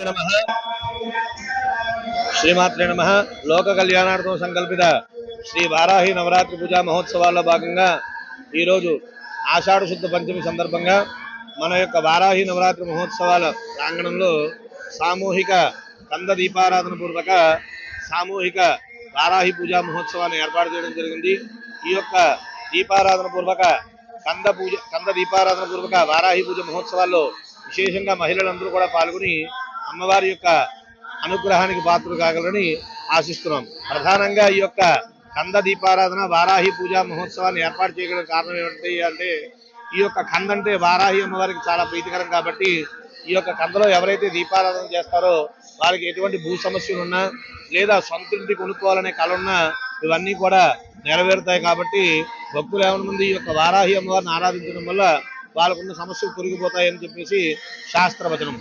నమ శ్రీమాత్రే నమ. లోక కళ్యాణార్థం సంకల్పిత శ్రీ వారాహి నవరాత్రి పూజా మహోత్సవాల్లో భాగంగా ఈరోజు ఆషాఢ శుద్ధ పంచమి సందర్భంగా మన యొక్క వారాహి నవరాత్రి మహోత్సవాల ప్రాంగణంలో సామూహిక కంద దీపారాధన పూర్వక సామూహిక వారాహి పూజా మహోత్సవాన్ని ఏర్పాటు చేయడం జరిగింది. ఈ యొక్క దీపారాధన పూర్వక కంద పూజ కంద దీపారాధన పూర్వక వారాహి పూజ మహోత్సవాల్లో విశేషంగా మహిళలందరూ కూడా పాల్గొని అమ్మవారి యొక్క అనుగ్రహానికి పాత్రలు కాగలని ఆశిస్తున్నాం. ప్రధానంగా ఈ యొక్క కంద దీపారాధన వారాహి పూజా మహోత్సవాన్ని ఏర్పాటు చేయగల కారణం ఏమిటి అంటే ఈ యొక్క కంద అంటే వారాహి అమ్మవారికి చాలా ప్రీతికరం కాబట్టి ఈ యొక్క కందలో ఎవరైతే దీపారాధన చేస్తారో వారికి ఎటువంటి భూ సమస్యలు ఉన్నా లేదా సొంత ఇంటి కొనుక్కోవాలనే కళ ఉన్నా ఇవన్నీ కూడా నెరవేరుతాయి కాబట్టి భక్తులు ఏమైనా ఈ యొక్క వారాహి అమ్మవారిని ఆరాధించడం వల్ల వాళ్ళకున్న సమస్యలు తొలగిపోతాయని చెప్పేసి శాస్త్రవచనం.